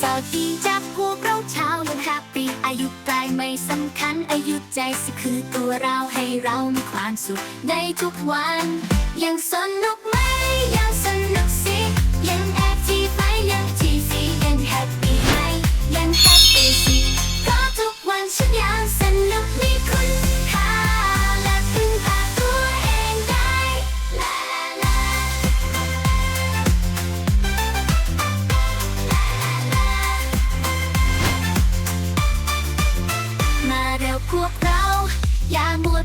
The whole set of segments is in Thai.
สาวดีจากพวกเราชาวยังแฮปปี้อายุกลายไม่สำคัญอายุใจสิคือตัวเราให้เรามีความสุขในทุกวัน ยังสนุกไหมยังส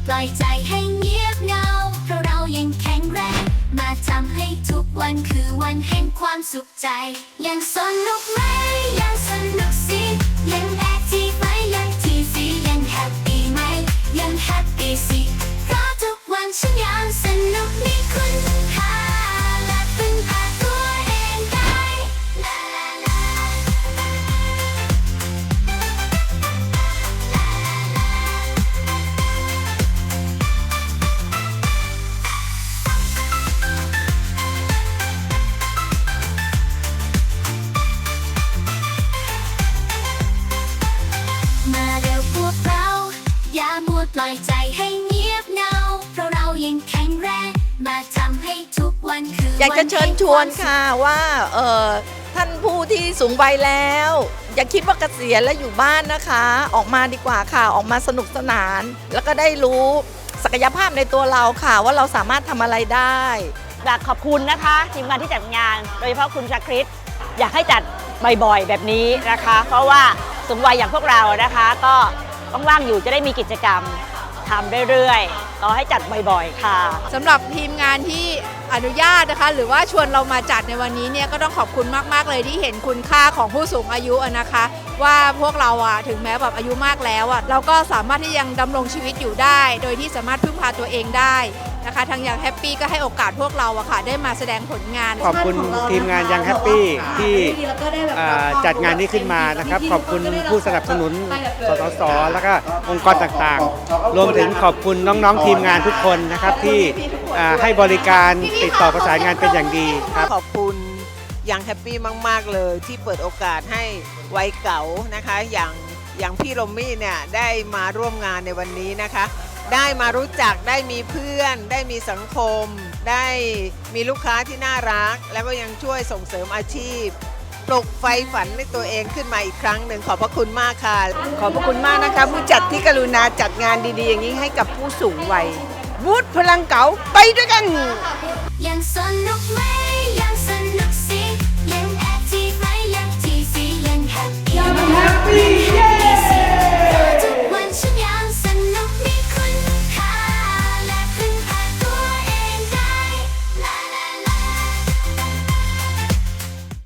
ปล่อยใจให้เงียบเงา เพราะเรายังแข็งแรง มาทำให้ทุกวันคือวันแห่งความสุขใจ ยังสนุกไหม ปล่อยใจให้เงียบเหงาเพราะเรายังแข็งแรงมาทำให้ทุกวันคืออยากจะเชิญชวนค่ะว่าเออท่านผู้ที่สูงวัยแล้ว อย่าคิดว่าเกษียณแล้วอยู่บ้านนะคะ ออกมาดีกว่าค่ะออกมาสนุกสนาน แล้วก็ได้รู้ศักยภาพในตัวเราค่ะ ว่าเราสามารถทำอะไรได้อยากขอบคุณนะคะทีมงานที่จัดงาน โดยเฉพาะคุณชาคริตอยากให้จัดบ่อยๆ แบบนี้นะคะ เพราะว่าสูงวัยอย่างพวกเรานะคะ ก็ ว่างๆอยู่จะได้มีกิจกรรมทำเรื่อยๆก็ให้จัดบ่อยๆ ค่ะ สำหรับทีมงานที่อนุญาตนะคะ หรือว่าชวนเรามาจัดในวันนี้เนี่ยก็ต้องขอบคุณมาก ๆ เลยที่เห็นคุณค่าของผู้สูงอายุอะนะคะ ว่าพวกเราอะถึงแม้แบบอายุมากแล้วอะเราก็สามารถที่ยังดำรงชีวิตอยู่ได้ โดยที่สามารถพึ่งพาตัวเองได้ นะคะทางอย่างแฮปปี้ก็ให้โอกาสพวกเราอะค่ะได้มาแสดงผลงาน ขอบคุณทีมงานยังแฮปปี้ที่อ่าจัดงานนี้ขึ้นมานะครับ ขอบคุณผู้สนับสนุนสสสแล้วก็องค์กรต่างๆ รวมถึงขอบคุณน้องๆทีมงานทุกคนนะครับที่อ่าให้บริการติดต่อประสานงานเป็นอย่างดีครับขอบคุณยังแฮปปี้มาก ๆ เลยที่เปิดโอกาสให้วัยเก๋านะคะอย่างอย่างพี่ลมมี่เนี่ยได้มาร่วมงานในวันนี้นะคะ ได้มารู้จักได้มีเพื่อน ได้มีสังคม ได้มีลูกค้าที่น่ารัก แล้วก็ยังช่วยส่งเสริมอาชีพ ปลุกไฟฝันในตัวเองขึ้นมาอีกครั้งหนึ่งขอบพระคุณมากค่ะ ขอบพระคุณมากนะคะ ผู้จัดที่กรุณาจัดงานดีๆ อย่างนี้ให้กับผู้สูงวัยวูดพลังเก๋าไปด้วยกันยังสนุกไหม